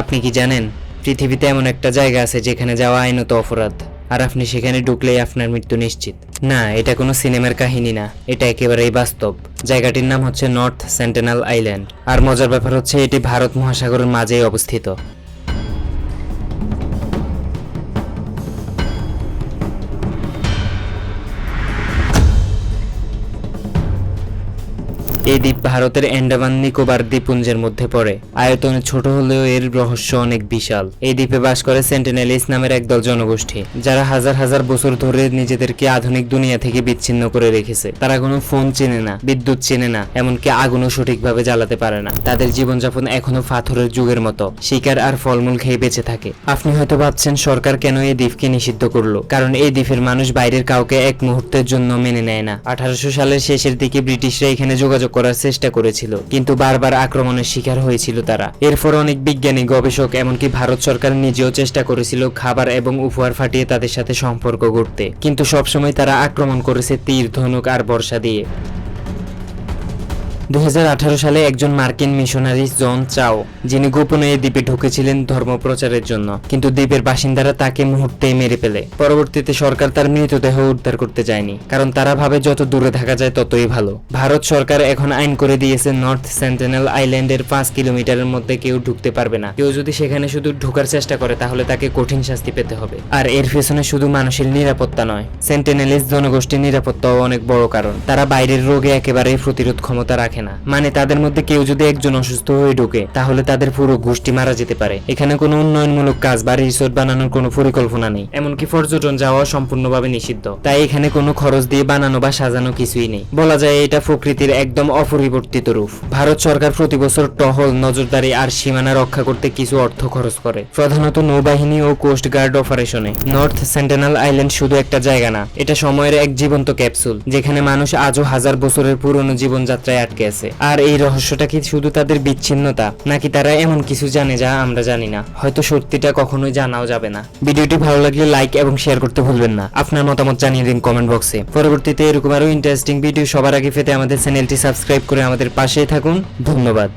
আপনি কি জানেন, পৃথিবীতে এমন একটা জায়গা আছে যেখানে যাওয়া আইনত অপরাধ, আর আপনি সেখানে ঢুকলেই আপনার মৃত্যু নিশ্চিত। না, এটা কোনো সিনেমার কাহিনী না, এটা একেবারেই বাস্তব। জায়গাটির নাম হচ্ছে নর্থ সেন্টেনাল আইল্যান্ড, আর মজার ব্যাপার হচ্ছে এটি ভারত মহাসাগরের মাঝেই অবস্থিত। এই দ্বীপ ভারতের অ্যান্ডামান নিকোবর দ্বীপপুঞ্জের মধ্যে পড়ে। আয়তনে ছোট হলেও এর রহস্য অনেক বিশাল। এই দ্বীপে বাস করে সেন্টিনেলিস নামের একদল জনগোষ্ঠী, যারা হাজার হাজার বছর ধরে নিজেদেরকে আধুনিক দুনিয়া থেকে বিচ্ছিন্ন করে রেখেছে। তারা কোনো ফোন চেনে না, বিদ্যুৎ চেনে না, এমনকি আগুনও সঠিকভাবে জ্বালাতে পারে না। তাদের জীবনযাপন এখনও পাথরের যুগের মতো। শিকার আর ফলমূল খেয়ে বেঁচে থাকে। আপনি হয়তো ভাবছেন, সরকার কেন এই দ্বীপকে নিষিদ্ধ করল? কারণ এই দ্বীপের মানুষ বাইরের কাউকে এক মুহূর্তের জন্য মেনে নেয় না। আঠারোশো সালের শেষের দিকে ব্রিটিশরা এখানে যোগাযোগ করার চেষ্টা করেছিল, কিন্তু বারবার আক্রমণের শিকার হয়েছিল তারা। এরপর অনেক বিজ্ঞানী, গবেষক এমনকি ভারত সরকার নিজেও চেষ্টা করেছিল খাবার এবং উপহার ফাটিয়ে তাদের সাথে সম্পর্ক গড়তে। কিন্তু সবসময় তারা আক্রমণ করেছে তীর, ধনুক আর বর্ষা দিয়ে। দুই হাজার আঠারো সালে একজন মার্কিন মিশনারি জন চাও, যিনি গোপনে এই দ্বীপে ঢুকেছিলেন ধর্ম প্রচারের জন্য। কিন্তু দ্বীপের বাসিন্দারা তাকে মুহূর্তেই মেরে ফেলে। পরবর্তীতে সরকার তার মৃতদেহ উদ্ধার করতে যায়নি। কারণ তারা ভাবে, যত দূরে থাকা যায় ততই ভালো। ভারত সরকার এখন আইন করে দিয়েছে নর্থ সেন্টিনেল আইল্যান্ডের পাঁচ কিলোমিটারের মধ্যে কেউ ঢুকতে পারবে না। কেউ যদি সেখানে শুধু ঢোকার চেষ্টা করে, তাহলে তাকে কঠিন শাস্তি পেতে হবে। আর এর পেছনে শুধু মানুষের নিরাপত্তা নয়, সেন্টিনেলিস জনগোষ্ঠীর নিরাপত্তাও অনেক বড় কারণ। তারা বাইরের রোগে একেবারেই প্রতিরোধ ক্ষমতা রাখে না। মানে তাদের মধ্যে কেউ যদি একজন অসুস্থ হয়ে ঢোকে, তাহলে তাদের পুরো গোষ্ঠী মারা যেতে পারে। এখানে কোনো উন্নয়নমূলক কাজ বা রিসোর্ট বানানোর কোনো পরিকল্পনা নেই, এমনকি পর্যটন যাওয়া সম্পূর্ণভাবে নিষিদ্ধ। তাই এখানে কোনো খরচ দিয়ে বানানো বা সাজানো কিছুই নেই। বলা যায় এটা প্রকৃতির একদম অপরিবর্তিত রূপ। ভারত সরকার প্রতি বছর টহল, নজরদারি আর সীমানা রক্ষা করতে কিছু অর্থ খরচ করে। প্রধানত নৌবাহিনী ও কোস্ট গার্ড অপারেশনে। নর্থ সেন্টেনাল আইল্যান্ড শুধু একটা জায়গা না, এটা সময়ের এক জীবন্ত ক্যাপসুল, যেখানে মানুষ আজও হাজার বছরের পুরনো জীবনযাত্রায় আটকে আছে আর এই রহস্যটা কি শুধু তাদের বিচ্ছিন্নতা, নাকি তারা এমন কিছু জানে যা আমরা জানি না? হয়তো সত্যিটা কখনোই জানাও যাবে না। ভিডিওটি ভালো লাগলে লাইক এবং শেয়ার করতে ভুলবেন না। আপনার মতামত জানিয়ে দিন কমেন্ট বক্সে পরবর্তীতে এরকম আরও ইন্টারেস্টিং ভিডিও সবার আগে পেতে আমাদের চ্যানেলটি সাবস্ক্রাইব করে আমাদের পাশে থাকুন। ধন্যবাদ।